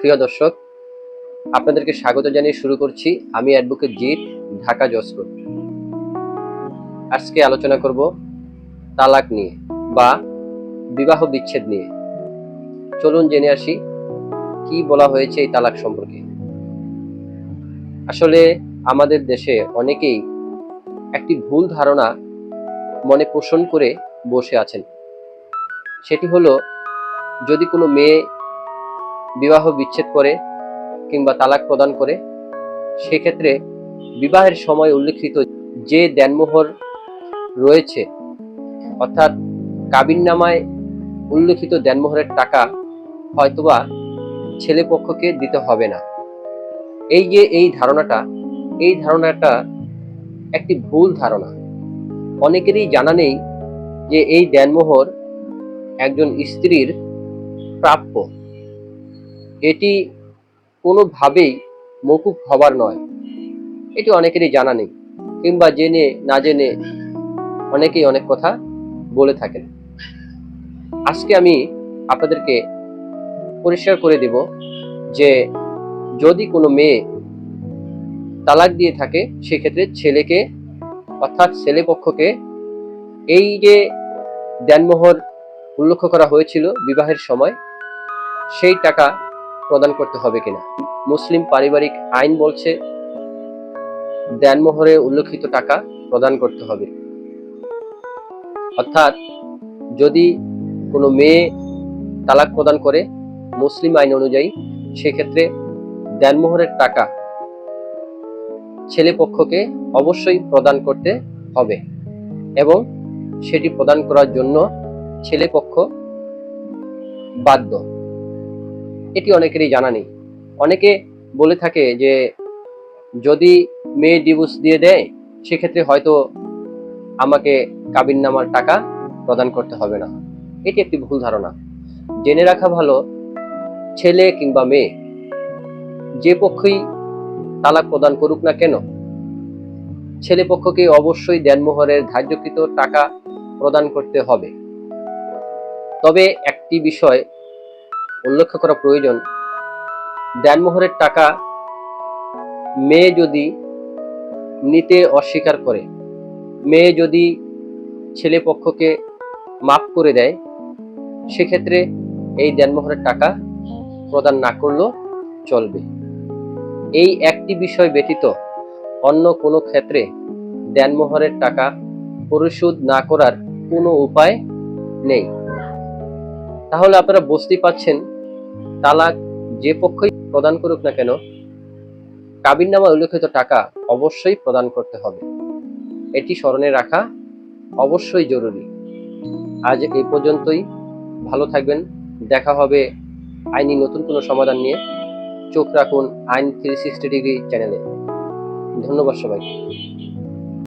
প্রিয় দর্শক, আপনাদেরকে স্বাগত জানিয়ে শুরু করছি আমি অ্যাডভোকেট জিৎ, ঢাকা জসকোট আজকে আলোচনা করব তালাক নিয়ে বা বিবাহ বিচ্ছেদ নিয়ে। চলুন জেনে আসি কি বলা হয়েছে এই তালাক সম্পর্কে। আসলে আমাদের দেশে অনেকেই একটি ভুল ধারণা মনে পোষণ করে বসে আছেন। সেটি হলো, যদি কোনো মেয়ে বিবাহ বিচ্ছেদ করে কিংবা তালাক প্রদান করে, সেক্ষেত্রে বিবাহের সময় উল্লেখিত যে দেনমোহর রয়েছে, অর্থাৎ কাবিননামায় উল্লেখিত দেনমোহরের টাকা হয়তোবা ছেলে পক্ষকে দিতে হবে না। এই যে এই ধারণাটা এই ধারণাটা একটি ভুল ধারণা। অনেকেরই জানা নেই যে এই দেনমোহর একজন স্ত্রীর প্রাপ্য। এটি কোনোভাবেই মকুব হবার নয়। এটি অনেকেরই জানা নেই, কিংবা জেনে না জেনে অনেকেই অনেক কথা বলে থাকেন। আজকে আমি আপনাদেরকে পরিষ্কার করে দেব যে যদি কোনো মেয়ে তালাক দিয়ে থাকে, সেক্ষেত্রে ছেলেকে, অর্থাৎ ছেলে পক্ষকে, এই যে দেনমোহর উল্লেখ করা হয়েছিল বিবাহের সময়, সেই টাকা প্রদান করতে হবে কিনা। মুসলিম পারিবারিক আইন বলছে দেনমোহরে উল্লেখিত টাকা প্রদান করতে হবে। অর্থাৎ, যদি কোনো মেয়ে তালাক প্রদান করে মুসলিম আইন অনুযায়ী, সেক্ষেত্রে দেনমোহরের টাকা ছেলে পক্ষকে অবশ্যই প্রদান করতে হবে এবং সেটি প্রদান করার জন্য ছেলে পক্ষ বাধ্য। এটি অনেকেরই জানা নেই। অনেকে বলে থাকে যে, যদি মেয়ে ডিভোর্স দিয়ে দেয়, সেক্ষেত্রে হয়তো আমাকে কাবিন নামার টাকা প্রদান করতে হবে না। এটি একটি ভুল ধারণা। জেনে রাখা ভালো, ছেলে কিংবা মেয়ে, যে পক্ষই তালাক প্রদান করুক না কেন, ছেলে পক্ষকে অবশ্যই দেনমোহরের ধার্যকৃত টাকা প্রদান করতে হবে। তবে একটি বিষয় উল্লেখ করা প্রয়োজন। দেনমোহরের টাকা মেয়ে যদি নিতে অস্বীকার করে, মেয়ে যদি ছেলে পক্ষকে মাফ করে দেয়, সেক্ষেত্রে এই দেনমোহরের টাকা প্রদান না করলেও চলবে। এই একটি বিষয় ব্যতীত অন্য কোনো ক্ষেত্রে দেনমোহরের টাকা পরিশোধ না করার কোনো উপায় নেই। তাহলে আপনারা বুঝতেই পাচ্ছেন, তালাক যে পক্ষই প্রদান করুক না কেন, কাবিন নামা উল্লেখিত টাকা অবশ্যই প্রদান করতে হবে। এটি স্মরণে রাখা অবশ্যই জরুরি। আজ এই পর্যন্তই। ভালো থাকবেন। দেখা হবে আইনি নতুন কোনো সমাধান নিয়ে। চোখ রাখুন আইন থ্রি সিক্সটি ডিগ্রি চ্যানেলে। ধন্যবাদ সবাইকে।